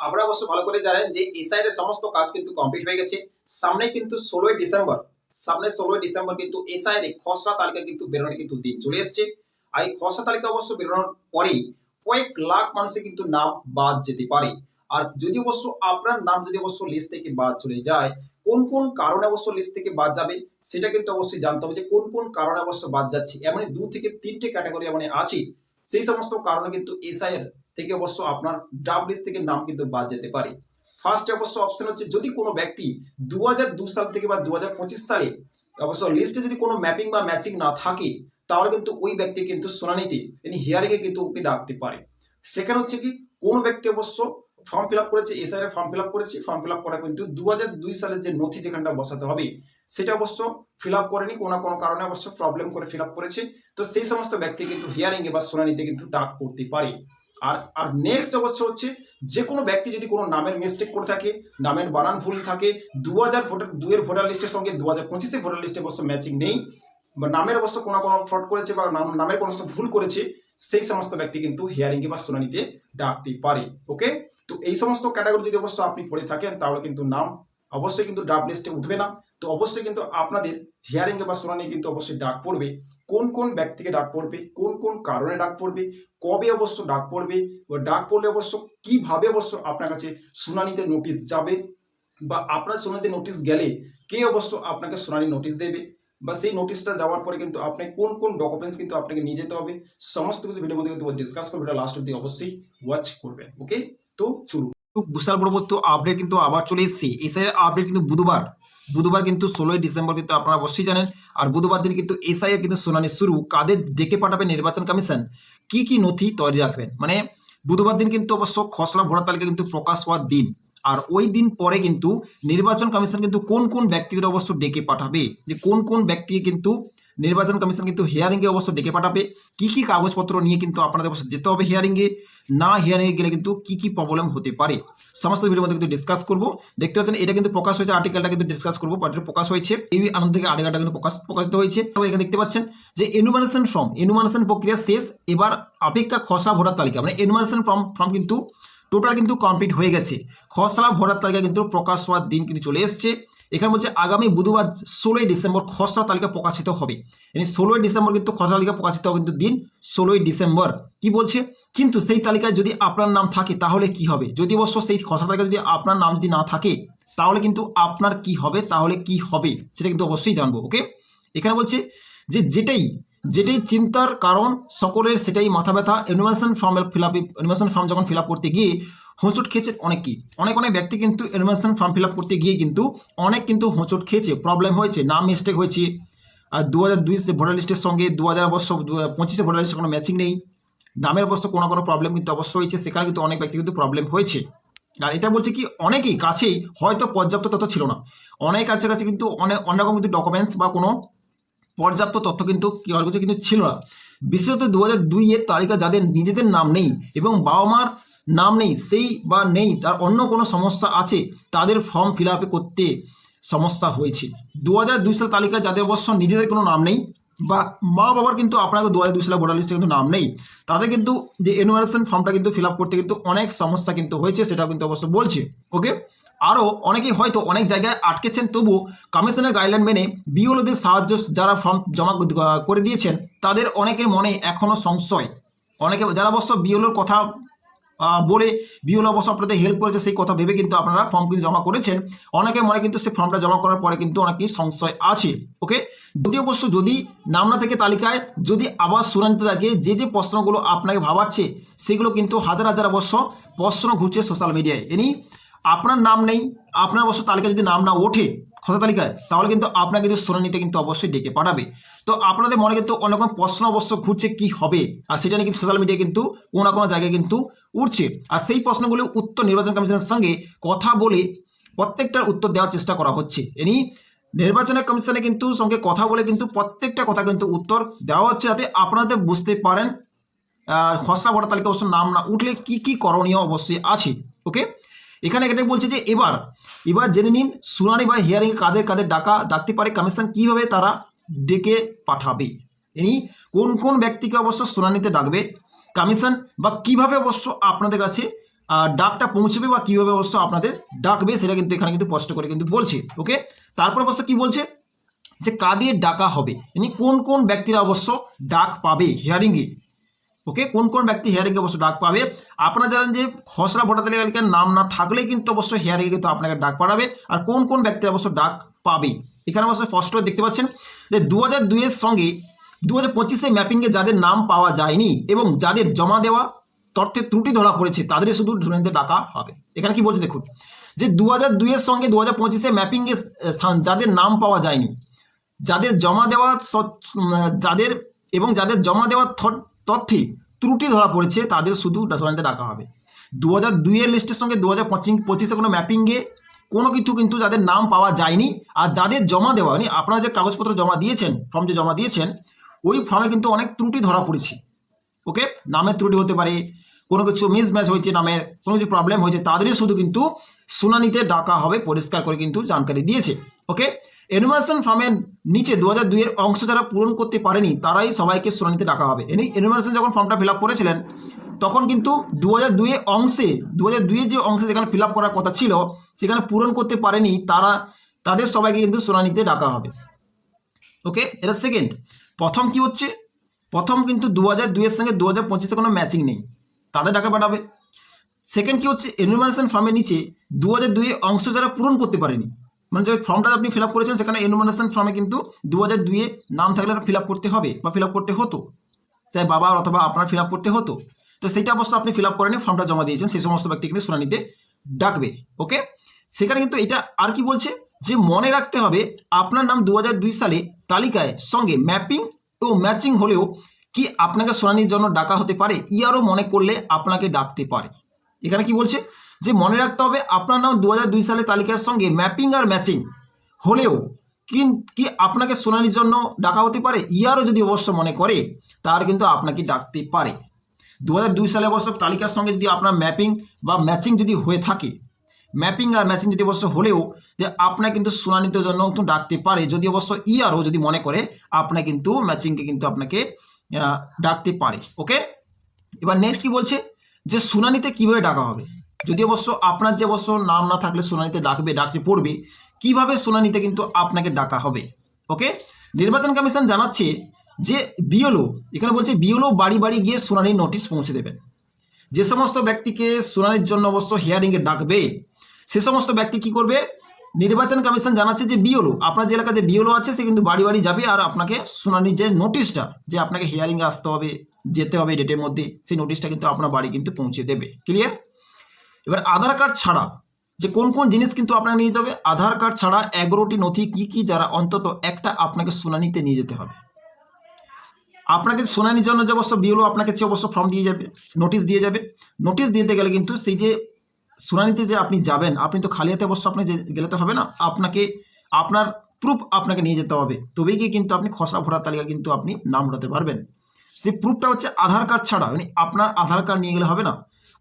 আপনারা অবশ্য ভালো করে জানেন যে এসআইআর এর সমস্ত কাজ কিন্তু কমপ্লিট হয়ে গেছে। সামনে কিন্তু ষোলোই ডিসেম্বর। সামনে ষোলোই ডিসেম্বর কিন্তু এসআইআর এর খসড়া তালিকা কিন্তু বেরোনোর কিন্তু দিন চলে এসেছে। আর এই খসড়া তালিকা অবশ্য বেরোনোর পরেই কয়েক লাখ মানুষের কিন্তু নাম বাদ যেতে পারে। আর যদি অবশ্য আপনার নাম যদি অবশ্য লিস্ট থেকে বাদ চলে যায়, কোন কোন কারণে অবশ্য লিস্ট থেকে বাদ যাবে, সেটা কিন্তু অবশ্যই জানতে হবে যে কোন কোন কারণে অবশ্য বাদ যাচ্ছে। এমন দু থেকে তিনটে ক্যাটাগরি এমন আছে। সেই সমস্ত কারণে কিন্তু এসআইআর থেকে অবশ্য আপনার ডাব লিস্ট থেকে নাম কিন্তু বাদ যেতে পারে। ফার্স্ট অবশ্য অপশন হচ্ছে যদি কোনো ব্যক্তি দু দু সাল থেকে বা দু হাজার পঁচিশ সালে অবশ্য লিস্টে যদি কোনো ম্যাপিং বা ম্যাচিং না থাকে, তাহলে কিন্তু ওই ব্যক্তি কিন্তু শুনানিতে, তিনি হিয়ারিংয়ে কিন্তু ওকে ডাকতে পারে। সেখানে হচ্ছে কি, কোন ব্যক্তি অবশ্য ফর্ম ফিল আপ করেছে এসআইআর ফর্ম ফিল আপ করেছে ফর্ম ফিল আপ করা কিন্তু দু হাজার দুই সালের যে নথি যেখানটা বসাতে হবে, সেটা অবশ্য ফিল আপ করেনি, কোনো কোনো কারণে অবশ্য প্রবলেম করে ফিল আপ করেছে। তো সেই সমস্ত ব্যক্তি কিন্তু হিয়ারিংয়ে বা শুনানিতে কিন্তু ডাক করতে পারে। আর আর নেক্সট অবশ্য হচ্ছে যে কোনো ব্যক্তি যদি কোনো নামের মিস্টেক করে থাকে, নামের বানান ভুল থাকে দু হাজার ভোটার দুয়ের ভোটার লিস্টের সঙ্গে দু হাজার পঁচিশে ভোটার লিস্টে অবশ্য ম্যাচিং নেই। বা নামের অবশ্য কোনো কোনো ফ্রড করেছে বা নাম- নামের কোনো ভুল করেছে, সেই সমস্ত ব্যক্তি কিন্তু হিয়ারিংয়ে বা শুনানিতে ডাকতে পারে ওকে তো এই সমস্ত ক্যাটাগরি যদি অবশ্য আপনি পড়ে থাকেন, তাহলে কিন্তু নাম অবশ্যই কিন্তু ডাক লিস্টে উঠবে না। তো অবশ্যই কিন্তু আপনাদের হিয়ারিংয়ে বা শুনানি কিন্তু অবশ্যই ডাক পড়বে। কোন কোন ব্যক্তিকে ডাক পড়বে? কোন কোন কারণে ডাক পড়বে? কবে অবশ্য ডাক পড়বে? ও ডাক পড়লে অবশ্য কীভাবে অবশ্য আপনার কাছে শুনানিতে নোটিশ যাবে? বা আপনার শুনানিতে নোটিশ গেলে কে অবশ্য আপনাকে শুনানি নোটিশ দেবে? বা সেই নোটিশটা যাওয়ার পরে কিন্তু আপনি কোন কোন ডকুমেন্টস কিন্তু আপনাকে নিয়ে যেতে হবে? সমস্ত কিছু ভিডিওর মধ্যে কিন্তু ডিসকাস করবে। এটা লাস্ট অব্দি অবশ্যই ওয়াচ করবেন। ওকে তো চলুন। বিশাল বড় তো আপডেট কিন্তু আবার চলে এসেছে। এসআই আপডেট কিন্তু বুধবার। বুধবার কিন্তু ষোলোই ডিসেম্বর কিন্তু আপনারা অবশ্যই জানেন। আর বুধবার দিন কিন্তু এসআই এর কিন্তু শুনানি শুরু। কাদের ডেকে পাঠাবে নির্বাচন কমিশন? কি কি নথি তৈরি রাখবেন? মানে বুধবার দিন কিন্তু অবশ্য খসড়া ভোটার তালিকা কিন্তু প্রকাশ হওয়ার দিন। আর ওই দিন পরে কিন্তু নির্বাচন কমিশন কিন্তু কোন কোন ব্যক্তিদের অবশ্য ডেকে পাঠাবে? যে কোন কোন ব্যক্তিকে কিন্তু নির্বাচন কমিশন কিন্তু হিয়ারিংয়ে অবশ্য ডেকে পাঠাবে। কি কি কাগজপত্র নিয়ে কিন্তু আপনাদের অবশ্য যেতে হবে হিয়ারিংয়ে না হিয়ারিংয়ে গেলে কিন্তু কি কি প্রবলেম হতে পারে? সমস্ত ভিডিওর মধ্যে কিন্তু ডিসকাস করব। দেখতে পাচ্ছেন, এটা কিন্তু প্রকাশ হয়েছে আর্টিকেলটা কিন্তু ডিসকাস করব পার্টির প্রকাশ হয়েছে। এই আনন্দ থেকে আর্টিকেলটা কিন্তু প্রকাশ, প্রকাশিত হয়েছে। তো এখানে দেখতে পাচ্ছেন যে এনুমারেশন ফর্ম এনুমারেশন প্রক্রিয়া শেষ, এবার অপেক্ষা খসড়া ভোটার তালিকা মানে এনুমারেশন ফর্ম ফর্ম কিন্তু টোটাল কিন্তু কমপ্লিট হয়ে গেছে। খসড়া ভোটার তালিকা কিন্তু প্রকাশ হওয়ার দিন কিন্তু চলে এসছে। এখানে বলছে আগামী বুধবার ষোলোই ডিসেম্বর খসড়া তালিকা প্রকাশিত হবে। মানে ষোলোই ডিসেম্বর কিন্তু খসড়া তালিকা প্রকাশিত হবে কিন্তু দিন ষোলোই ডিসেম্বর। কি বলছে? কিন্তু সেই তালিকায় যদি আপনার নাম থাকে তাহলে কি হবে? যদি অবশ্য সেই খসড়া তালিকায় যদি আপনার নাম যদি না থাকে, তাহলে কিন্তু আপনার কি হবে? তাহলে কি হবে? সেটা কিন্তু অবশ্যই জানব, ওকে? এখানে বলছে যে যেটাই যেটাই চিন্তার কারণ, সকলের সেটাই মাথা ব্যথা। Enumeration form fill up enumeration form যখন ফিল করতে গিয়ে হোঁচট খেয়েছে অনেক কি অনেক অনেক ব্যক্তি কিন্তু এনুমেশন ফর্ম ফিল আপ করতে গিয়ে কিন্তু অনেক কিন্তু হোঁচট খেয়েছে প্রবলেম হয়েছে, নাম মিস্টেক হয়েছে। আর দু হাজার দুই ভোটার লিস্টের সঙ্গে দু হাজার অবশ্য পঁচিশে ভোটার লিস্টের কোনো ম্যাচিং নেই। নামের অবশ্য কোনো কোনো প্রবলেম কিন্তু অবশ্যই হয়েছে, সেখানে কিন্তু অনেক ব্যক্তি কিন্তু প্রবলেম হয়েছে। আর এটা বলছে কি, অনেকেই কাছেই হয়তো পর্যাপ্ত তথ্য ছিল না। অনেক কাছে কাছে কিন্তু অনেক অন্য রকম কিন্তু ডকুমেন্টস বা কোনো পর্যাপ্ত তথ্য কিন্তু কি কাছে কিন্তু ছিল না। বিশেষত দু হাজার দুইয়ের তালিকা যাদের নিজেদের নাম নেই এবং বাবা মার নাম নেই, সেই বা নেই, তার অন্য কোনো সমস্যা আছে, তাদের ফর্ম ফিল করতে সমস্যা হয়েছে। দু হাজার দুই সাল তালিকা যাদের অবশ্য নিজেদের কোনো নাম নেই বা মা বাবার কিন্তু আপনাকে দু হাজার দুই সালে ভোটার লিস্টে কিন্তু নাম নেই, তাদের কিন্তু যে এনুয়ারেশন ফর্মটা কিন্তু ফিল করতে কিন্তু অনেক সমস্যা কিন্তু হয়েছে সেটা কিন্তু অবশ্য বলছে ওকে আরও অনেকেই হয়তো অনেক জায়গায় আটকেছেন তবু কমিশনের গাইডলাইন মেনে বিওলোদের সাহায্য যারা ফর্ম জমা করে দিয়েছেন, তাদের অনেকের মনে এখনও সংশয়। অনেকে যারা অবশ্য বিওলোর কথা বলে বিওলো অবশ্য আপনাদের হেল্প করেছে, সেই কথা ভেবে কিন্তু আপনারা ফর্ম কিন্তু জমা করেছেন। অনেকের মনে কিন্তু সেই ফর্মটা জমা করার পরে কিন্তু অনেকেই সংশয় আছে ওকে যদি অবশ্য যদি নাম না থেকে তালিকায়, যদি আবার শুনানিতে থাকে, যে যে প্রশ্নগুলো আপনাকে ভাবাচ্ছে, সেগুলো কিন্তু হাজার হাজার অবশ্য প্রশ্ন ঘুরছে সোশ্যাল মিডিয়ায় এনি আপনার নাম নেই, আপনার অবশ্য তালিকা যদি নাম না ওঠে খোঁজা তালিকায়, তাহলে কিন্তু আপনাকে কিন্তু শুনানিতে কিন্তু অবশ্যই ডেকে পাঠাবে। তো আপনাদের মনে কিন্তু অনেক রকম প্রশ্ন অবশ্য ঘুরছে কি হবে? আর সেটা নিয়ে কিন্তু সোশ্যাল মিডিয়ায় কিন্তু কোনো না কোনো জায়গায় কিন্তু উঠছে। আর সেই প্রশ্নগুলো উত্তর নির্বাচন কমিশনের সঙ্গে কথা বলে প্রত্যেকটার উত্তর দেওয়ার চেষ্টা করা হচ্ছে। এনি, নির্বাচন কমিশনে কিন্তু সঙ্গে কথা বলে কিন্তু প্রত্যেকটা কথা কিন্তু উত্তর দেওয়া হচ্ছে যাতে আপনাদের বুঝতে পারেন। আর খসড়া ভোটার তালিকা অবশ্য নাম না উঠলে কি কি করণীয় অবশ্যই আছে। ওকে এখানে এটাই বলছে যে এবার এবার জেনে নিন শুনানি বা হিয়ারিং কাদের কাদের ডাকা, ডাকতে পারে কমিশন কীভাবে তারা ডেকে পাঠাবে। ইনি কোন কোন ব্যক্তিকে অবশ্য শুনানিতে ডাকবে কমিশন বা কীভাবে অবশ্য আপনাদের কাছে ডাকটা পৌঁছবে বা কীভাবে অবশ্য আপনাদের ডাকবে সেটা কিন্তু এখানে কিন্তু স্পষ্ট করে কিন্তু বলছে ওকে তারপর অবশ্য কি বলছে? যে কাদের ডাকা হবে মানে কোন কোন ব্যক্তিরা অবশ্য ডাক পাবে হিয়ারিংয়ে ওকে? কোন কোন ব্যক্তি হিয়ারিংয়ে অবশ্য ডাক পাবে। আপনারা জানেন যে খসড়া ভোটার তালিকার নাম না থাকলে কিন্তু অবশ্য হিয়ারিংয়ে কিন্তু আপনাকে ডাক পাঠাবে। আর কোন কোন ব্যক্তিরা অবশ্য ডাক পাবে এখানে অবশ্য স্পষ্ট দেখতে পাচ্ছেন যে দু হাজার দুইয়ের সঙ্গে দু হাজার পঁচিশে ম্যাপিংয়ে যাদের নাম পাওয়া যায়নি এবং যাদের জমা দেওয়া তথ্যে ত্রুটি ধরা পড়েছে তাদের শুধু শুনানিতে ডাকা হবে। এখানে কি বলছে দেখুন, যে দু হাজার দুইয়ের সঙ্গে দু হাজার পঁচিশে ম্যাপিংয়ে যাদের নাম পাওয়া যায়নি, যাদের জমা দেওয়া যাদের এবং যাদের জমা দেওয়া তথ্যে ত্রুটি ধরা পড়েছে, তাদের শুধু শুনানিতে ডাকা হবে। দু হাজার দুইয়ের লিস্টের সঙ্গে দু হাজার পঁচিশ, পঁচিশে কোনো ম্যাপিংয়ে কোনো কিছু কিন্তু যাদের নাম পাওয়া যায়নি আর যাদের জমা দেওয়া হয়নি, আপনারা যে কাগজপত্র জমা দিয়েছেন ফর্ম যে জমা দিয়েছেন, ওই ফর্মে কিন্তু অনেক ত্রুটি ধরা পড়েছে। ওকে নামের ত্রুটি হতে পারে কোনো কিছু মিসম্যাচ হয়েছে নামের কোনো কিছু প্রবলেম হয়েছে, তাদেরই শুধু কিন্তু শুনানিতে ডাকা হবে, পরিষ্কার করে কিন্তু জানকারি দিয়েছে ওকে এনুমারেশন ফর্মের নিচে দু হাজার দুইয়ের অংশ যারা পূরণ করতে পারেনি, তারাই সবাইকে শুনানিতে ডাকা হবে। এনি এনুমারেশন যখন ফর্মটা ফিল করেছিলেন, তখন কিন্তু দু হাজার দুইয়ে অংশে দু হাজার দুইয়ের যে অংশে যেখানে ফিল করার কথা ছিল, সেখানে পূরণ করতে পারেনি, তারা, তাদের সবাইকে কিন্তু শুনানিতে ডাকা হবে ওকে এটা সেকেন্ড প্রথম কি হচ্ছে? প্রথম কিন্তু দু হাজার দুইয়ের সঙ্গে দু হাজার পঁচিশে কোনো ম্যাচিং নেই। তাদের টাকা পাঠাবে। সেকেন্ড কি হচ্ছে এনুমারেশন ফর্মের নিচে দু হাজার দুইয়ে অংশ যারা পূরণ করতে পারেনি মানে যে ফর্মটা আপনি ফিল আপ করেছেন, সেখানে এনুমারেশন ফর্মে কিন্তু দু হাজার দুইয়ে নাম থাকলে ফিল আপ করতে হবে বা ফিল আপ করতে হতো। চাই বাবার অথবা আপনার ফিল আপ করতে হতো। তো সেইটা অবশ্য আপনি ফিল আপ করেনি ফর্মটা জমা দিয়েছেন, সেই সমস্ত ব্যক্তি কিন্তু শুনানিতে ডাকবে ওকে সেখানে কিন্তু এটা আর কি বলছে, যে মনে রাখতে হবে, আপনার নাম দু সালে তালিকায় সঙ্গে ম্যাপিং ও ম্যাচিং হলেও কি আপনাকে শুনানির জন্য ডাকা হতে পারে? ইয়ারও মনে করলে আপনাকে ডাকতে পারে। এখানে কি বলছে? যে মনে রাখতে হবে, আপনার নাম দু সালে তালিকার সঙ্গে ম্যাপিং আর ম্যাচিং হলেও কি আপনাকে শুনানির জন্য ডাকা হতে পারে? ইয়ারও যদি অবশ্য মনে করে তার কিন্তু আপনাকে ডাকতে পারে। দু সালে অবশ্য তালিকার সঙ্গে যদি আপনার ম্যাপিং বা ম্যাচিং যদি হয়ে থাকে, ম্যাপিং আর ম্যাচিং যদি অবশ্য হলেও যে আপনার কিন্তু শুনানির জন্য কিন্তু ডাকতে পারে। যদি অবশ্য ইয়ারও যদি মনে করে, আপনার কিন্তু ম্যাচিংকে কিন্তু আপনাকে ডাকতে পারে ওকে এবার নেক্সট কি বলছে? যে শুনানিতে কীভাবে ডাকা হবে? যদি অবশ্য আপনার যে অবশ্য নাম না থাকলে শুনানিতে ডাকবে, ডাকতে পড়বে, কীভাবে শুনানিতে কিন্তু আপনাকে ডাকা হবে ওকে নির্বাচন কমিশন জানাচ্ছে যে বিওলো এখানে বলছে বিওলো বাড়ি বাড়ি গিয়ে শুনানির নোটিশ পৌঁছে দেবেন। যে সমস্ত ব্যক্তিকে শুনানির জন্য অবশ্য হিয়ারিংয়ে ডাকবে, সে সমস্ত ব্যক্তি কি করবে? নির্বাচন কমিশন জানাচ্ছে যে বিওলো আপনার যে এলাকায় যে বিওলো আছে, সে কিন্তু বাড়ি বাড়ি যাবে আর আপনাকে শুনানির যে নোটিশটা যে আপনাকে হিয়ারিংয়ে আসতে হবে, যেতে হবে ডেটের মধ্যে, সেই নোটিশটা কিন্তু আপনার বাড়ি কিন্তু পৌঁছে দেবে। ক্লিয়ার এবার আধার কার্ড ছাড়া, যে কোন কোন জিনিস কিন্তু আপনাকে নিয়ে যেতে হবে? আধার কার্ড ছাড়া এগারোটি নথি কি কি যারা অন্তত একটা আপনাকে শুনানিতে নিয়ে যেতে হবে। আপনাকে শুনানির জন্য যে অবশ্য বিওলো আপনাকে যে অবশ্য ফর্ম দিয়ে যাবে নোটিশ দিয়ে যাবে। নোটিশ দিতে গেলে কিন্তু সেই যে শুনানিতে যে আপনি যাবেন, আপনি তো খালি হাতে অবশ্য আপনি গেলে তো হবে না। আপনাকে, আপনার প্রুফ আপনাকে নিয়ে যেতে হবে। তবেই গিয়ে কিন্তু আপনি খসড়া ভোটার তালিকা কিন্তু আপনি নাম উঠাতে পারবেন। সেই প্রুফটা হচ্ছে আধার কার্ড ছাড়া। মানে আপনার আধার কার্ড নিয়ে গেলে হবে না।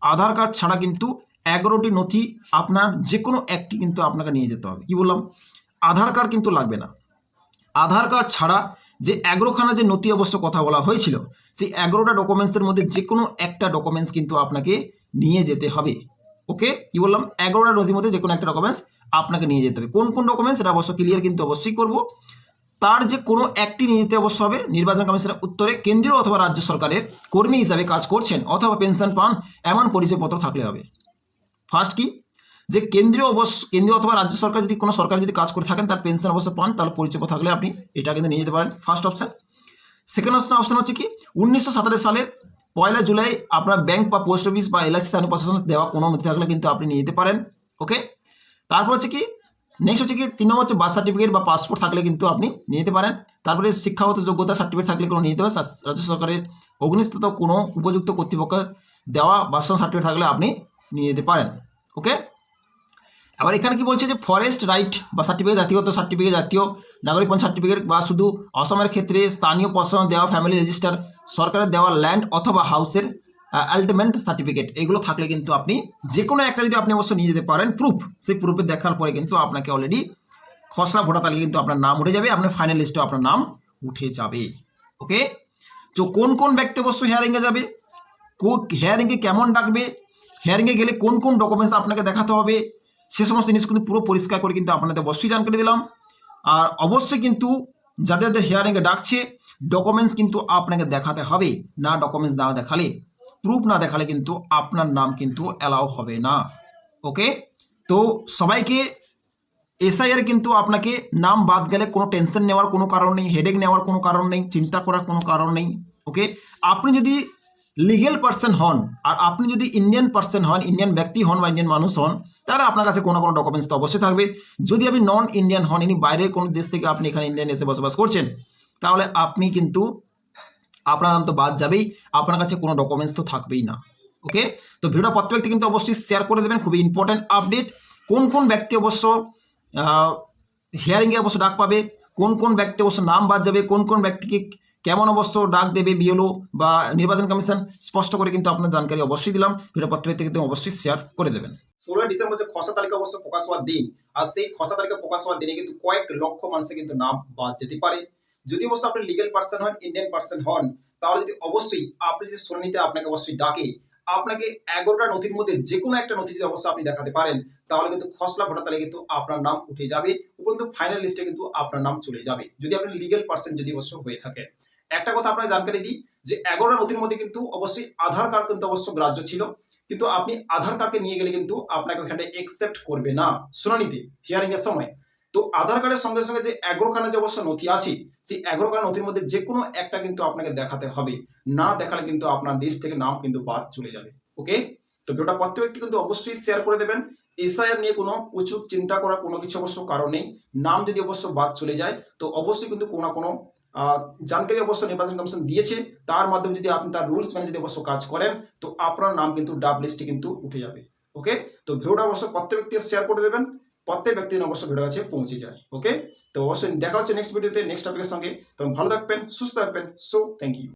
আধার কার্ড ছাড়া কিন্তু এগারোটি নথি আপনার যে কোনো একটি কিন্তু আপনাকে নিয়ে যেতে হবে। কি বললাম? আধার কার্ড কিন্তু লাগবে না। আধার কার্ড ছাড়া যে এগারোখানা যে নথি অবশ্য কথা বলা হয়েছিল, সেই এগারোটা ডকুমেন্টসের মধ্যে যে কোনো একটা ডকুমেন্টস কিন্তু আপনাকে নিয়ে যেতে হবে। ওকে? কি বললাম? এগারোটা নথির মধ্যে যে কোনো একটা ডকুমেন্টস আপনাকে নিয়ে যেতে হবে। কোন কোন ডকুমেন্টস এটা অবশ্য ক্লিয়ার কিন্তু অবশ্যই করব। তার যে কোনো একটি নিয়ে যেতে অবশ্য হবে। নির্বাচন কমিশনের উত্তরে কেন্দ্রীয় অথবা রাজ্য সরকারের কর্মী হিসাবে কাজ করছেন অথবা পেনশন পান এমন পরিচয়পত্র থাকলে হবে। ফার্স্ট কি? যে কেন্দ্রীয় অবশ্য, কেন্দ্রীয় অথবা রাজ্য সরকার যদি, কোনো সরকার যদি কাজ করে থাকেন, তার পেনশন অবশ্য পান তাহলে পরিচয় থাকলে আপনি এটা কিন্তু নিয়ে যেতে পারেন। ফার্স্ট অপশান সেকেন্ড অপশান হচ্ছে কি? উনিশশো সাতাশ সালের পয়লা জুলাই আপনার ব্যাংক বা পোস্ট অফিস বা এলআইসি প্রশাসন দেওয়া কোনো নথি থাকলে কিন্তু আপনি নিয়ে যেতে পারেন ওকে তারপর হচ্ছে কি নেক্সট হচ্ছে কি, তিন নম্বর হচ্ছে বার্থ সার্টিফিকেট বা পাসপোর্ট থাকলে কিন্তু আপনি নিয়ে যেতে পারেন। তারপরে শিক্ষাগত যোগ্যতা সার্টিফিকেট থাকলে কোনো নিয়ে যেতে সা- রাজ্য সরকারের অগ্নিস্থিত কোনো উপযুক্ত কর্তৃপক্ষ দেওয়া বার্থ সার্টিফিকেট থাকলে আপনি নিয়ে যেতে পারেন ওকে আবার এখানে কি বলছে যে ফরেস্ট রাইট বা সার্টিফিকেট জাতীয়ত সার্টিফিকেট জাতীয়, নাগরিক সার্টিফিকেট বা শুধু অসমের ক্ষেত্রে স্থানীয় প্রশাসন দেওয়া ফ্যামিলি রেজিস্টার সরকারের দেওয়া ল্যান্ড অথবা হাউসের আলটিমেন্ট সার্টিফিকেট এগুলো থাকলে কিন্তু আপনি যে কোনো একটা যদি আপনি অবশ্য নিয়ে যেতে পারেন প্রুফ সেই প্রুফে দেখার পরে কিন্তু আপনাকে অলরেডি খসড়া ভোটার তালিকা কিন্তু আপনার নাম উঠে যাবে আপনার ফাইনাল লিস্টেও আপনার নাম উঠে যাবে ওকে তো কোন কোন ব্যক্তি অবশ্য হেয়ারিংয়ে যাবে হেয়ারিংয়ে কেমন ডাকবে হিয়ারিংয়ে গেলে কোন কোন ডকুমেন্টস আপনাকে দেখাতে হবে, সে সমস্ত জিনিস কিন্তু পুরো পরিষ্কার করে কিন্তু আপনাদের অবশ্যই জানকারি দিলাম। আর অবশ্যই কিন্তু যাদের হিয়ারিংয়ে ডাকছে ডকুমেন্টস কিন্তু আপনাকে দেখাতে হবে, না ডকুমেন্টস না দেখালে প্রুফ না দেখালে কিন্তু আপনার নাম কিন্তু অ্যালাউ হবে না ওকে তো সবাইকে এসআইআর কিন্তু আপনাকে নাম বাদ গেলে কোনো টেনশন নেওয়ার কোনো কারণ নেই হেডেক নেওয়ার কোনো কারণ নেই, চিন্তা করার কোনো কারণ নেই ওকে আপনি যদি লিগেল পার্সন হন আর আপনি যদি ইন্ডিয়ান পার্সন হন ইন্ডিয়ান ব্যক্তি হন বা ইন্ডিয়ান মানুষ হন, তাহলে আপনার কাছে কোনো কোনো ডকুমেন্টস তো অবশ্যই থাকবে। যদি আপনি নন ইন্ডিয়ান হন, ইনি বাইরের কোনো দেশ থেকে আপনি এখানে ইন্ডিয়ান এসে বসবাস করছেন তাহলে আপনি কিন্তু আপনার নাম তো বাদ যাবেই, আপনার কাছে কোনো ডকুমেন্টস তো থাকবেই না ওকে তো ভিডিওটা প্রত্যেক কিন্তু অবশ্যই শেয়ার করে দেবেন, খুবই ইম্পর্ট্যান্ট আপডেট কোন কোন ব্যক্তি অবশ্য হিয়ারিংয়ে অবশ্য ডাক পাবে, কোন কোন ব্যক্তি অবশ্য নাম বাদ যাবে, কোন কোন ব্যক্তিকে কেমন অবশ্য ডাক দেবে বিএলও বা নির্বাচন কমিশন, স্পষ্ট করে কিন্তু আপনার জানকারি অবশ্যই দিলাম ভিডিও ব্যক্তি কিন্তু অবশ্যই শেয়ার করে দেবেন। ষোলোই ডিসেম্বর যে খসড়া তালিকা অবশ্য প্রকাশ হওয়ার দিন, আর সেই খসড়া তালিকা প্রকাশ হওয়ার দিনে কিন্তু কয়েক লক্ষ মানুষের কিন্তু নাম বাদ যেতে পারে। যদি অবশ্য আপনি লিগেল পার্সন হন ইন্ডিয়ান পার্সন হন, তাহলে যদি অবশ্যই আপনি যদি শুনানিতে আপনাকে অবশ্যই ডাকে, আপনাকে এগারোটা নথির মধ্যে যে কোনো একটা নথি যদি অবশ্যই আপনি দেখাতে পারেন, তাহলে কিন্তু খসড়া ভোটার তালিকা কিন্তু আপনার নাম উঠে যাবে, উপরন্তু ফাইনাল লিস্টে কিন্তু আপনার নাম চলে যাবে, যদি আপনি লিগেল পার্সন যদি অবশ্য হয়ে থাকে। একটা কথা আপনাকে জানকারি দিই, যে এগারোটা নথির মধ্যে কিন্তু অবশ্যই আধার কার্ড কিন্তু অবশ্য গ্রাহ্য ছিল, কিন্তু আপনি আধার কার্ডকে নিয়ে গেলে কিন্তু আপনাকে ওখানে একসেপ্ট করবে না, শুনানিতে হিয়ারিং এর সময়। তো আধার কার্ডের সঙ্গে সঙ্গে যে এগারোখানা যে অবশ্য নথি আছে, সেই এগারোখানা নথির মধ্যে যে কোনো একটা কিন্তু আপনাকে দেখাতে হবে। না দেখালে কিন্তু আপনার লিস্ট থেকে নাম কিন্তু বাদ চলে যাবে। ওকে? তো ভিডিওটা প্রত্যেক ব্যক্তি কিন্তু অবশ্যই শেয়ার করে দেবেন। এসআইআর নিয়ে কোনো প্রচুর চিন্তা করার কোনো কিছু অবশ্য কারণ নেই। নাম যদি অবশ্য বাদ চলে যায়, তো অবশ্যই কিন্তু কোনো না কোনো জানকারি অবশ্য নির্বাচন কমিশন দিয়েছে। তার মাধ্যমে যদি আপনি তার রুলস মেনে যদি অবশ্য কাজ করেন, তো আপনার নাম কিন্তু ডাব লিস্টে কিন্তু উঠে যাবে। ওকে? তো ভিডিওটা অবশ্য প্রত্যেক ব্যক্তি শেয়ার করে দেবেন। প্রত্যেক ব্যক্তি যেন অবশ্য ভিডিও কাছে পৌঁছে যায় ওকে তো অবশ্যই দেখা হচ্ছে নেক্সট ভিডিওতে নেক্সট টপিকের সঙ্গে। তখন ভালো থাকবেন, সুস্থ থাকবেন সো থ্যাংক ইউ